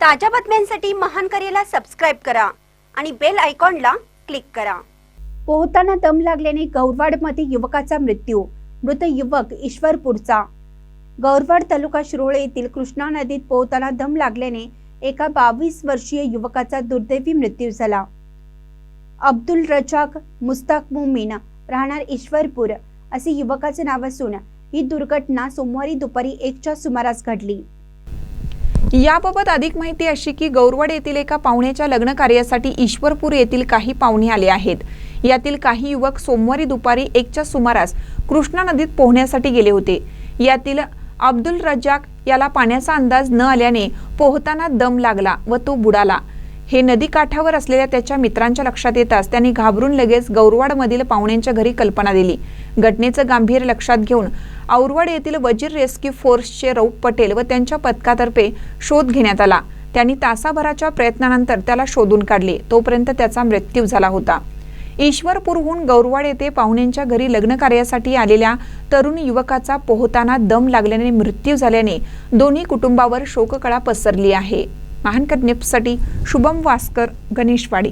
ताज्या बातम्यांसाठी महान करेला सबस्क्राईब करा आणि बेल आयकॉनला क्लिक करा. पोहताना दम लागल्याने गौरवाडमध्ये युवकाचा मृत्यू. मृत युवक ईश्वरपूरचा. गौरवाड तालुका शिरोळे येथील कृष्णा नदीत पोहताना दम लागल्याने एका बावीस वर्षीय युवकाचा दुर्दैवी मृत्यू झाला. अब्दुल रजाक मुस्ताक मुमीन राहणार ईश्वरपूर असे युवकाचे नाव असून ही दुर्घटना सोमवारी दुपारी एकच्या सुमारास घडली. याबाबत अधिक माहिती अशी की गौरवड येथील एका पाहुण्याच्या लग्न कार्यासाठी ईश्वरपूर येथील काही पाहुणे आले आहेत. यातील काही युवक सोमवारी दुपारी एकच्या सुमारास कृष्णा नदीत पोहण्यासाठी गेले होते. यातील अब्दुल रजाक याला पाण्याचा अंदाज न आल्याने पोहताना दम लागला व तो बुडाला. हे नदी काठावर असलेल्या त्याच्या मित्रांच्या लक्षात येताच त्यांनी घाबरून लगेच गौरवाडमधील पाहुण्यांच्या घरी कल्पना दिली. घटनेचं गांभीर्य लक्षात घेऊन औरवाड येथील वजीर रेस्क्यू फोर्सचे रौप पटेल व त्यांच्या पथकातर्फे शोध घेण्यात आला. त्यांनी तासाभराच्या प्रयत्नानंतर त्याला शोधून काढले. तोपर्यंत त्याचा मृत्यू झाला होता. ईश्वरपूरहून गौरवाड येथे पाहुण्यांच्या घरी लग्न कार्यासाठी आलेल्या तरुण युवकाचा पोहताना दम लागल्याने मृत्यू झाल्याने दोन्ही कुटुंबावर शोककळा पसरली आहे. महानकर शुभम वास्कर गणेशवाडी.